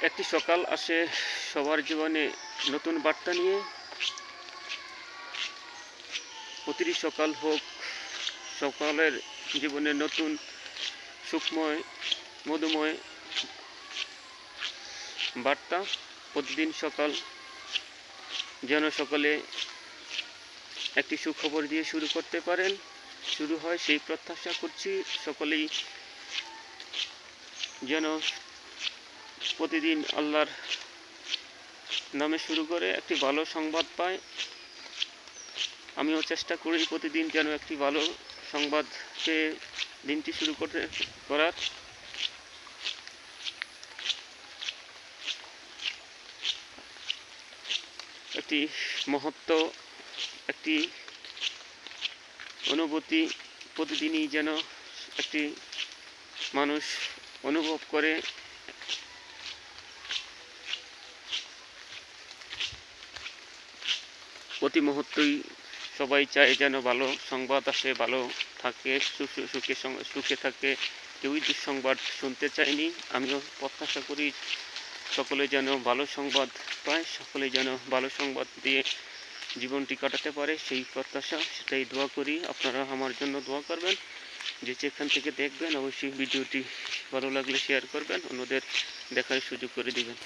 একটি সকাল আসে সবার জীবনে নতুন বার্তা নিয়ে। প্রতিটি সকাল হোক, সকালের জীবনে নতুন সুখময়, মধুময় বার্তা। প্রতিদিন সকাল যেন সকালে একটি সুখবর দিয়ে শুরু করতে পারেন। শুরু হয় সেই প্রত্যাশা করছি, সকলেই যেন প্রতিদিন আল্লাহর নামে শুরু করে একটি ভালো সংবাদ পায়। আমিও চেষ্টা করি প্রতিদিন যেন একটি ভালো সংবাদ পেয়ে দিনটি শুরু করতে, করার। একটি মহত্ব, একটি অনুভূতি প্রতিদিনই যেন একটি মানুষ অনুভব করে। প্রতি মুহূর্তই সবাই চায় যেন ভালো সংবাদ আসে, ভালো থাকে, সুখে সুখে থাকে। কেউই দুঃসংবাদ শুনতে চায়নি। আমিও প্রত্যাশা করি সকলে যেন ভালো সংবাদ পায়, সকলে যেন ভালো সংবাদ দিয়ে জীবনটি কাটাতে পারে। সেই প্রত্যাশা, সেটাই দোয়া করি। আপনারা আমার জন্য দোয়া করবেন। যে যেখান থেকে দেখবেন, অবশ্যই ভিডিওটি ভালো লাগলে শেয়ার করবেন, অন্যদের দেখার সুযোগ করে দিবেন।